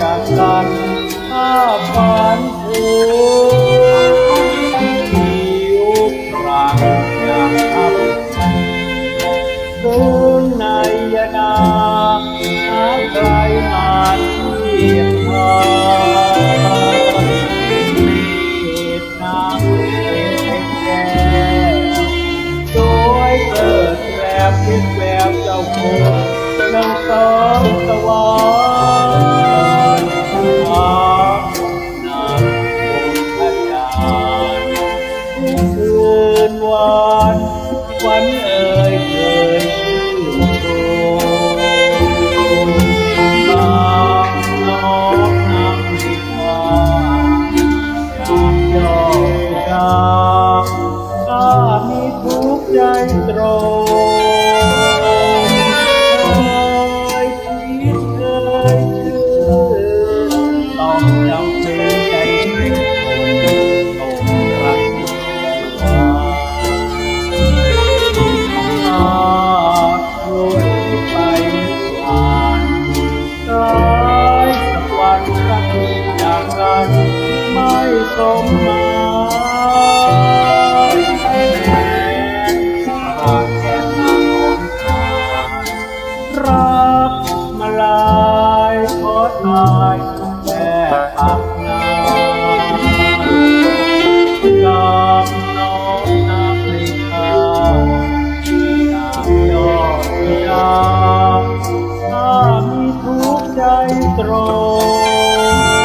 จากกันข้าฝันถึงผิวปราง ซึ้งในยนาหาใครมาเทียบทานเมตนางเล็กแก้วสวยเกิดแวบคิดแววเจ้าคุณนังสองสวรรค์อาณาบุญญาณที่คืนวันวันเอ่ ញត្រង់ហើយពីហើយគឺដល់ចាំជើងដៃពេញអូរ៉ាក់អត់ខ្លួនបែកបានហើយស្វាត់ស្រាប់យ៉ាងណាមិនសមបាន รง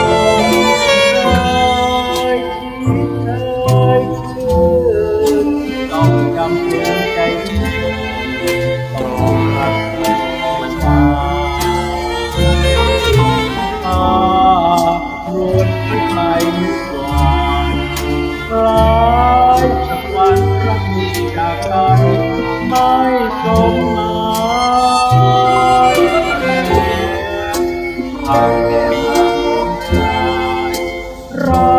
เคยคิดเคยชื่อต้องจำเป็นใจต้องรักมันมาถ้ารวนไปกหวานคล้ายสักวันรักจากกันไม่สม ทำแก่ทางใจรอ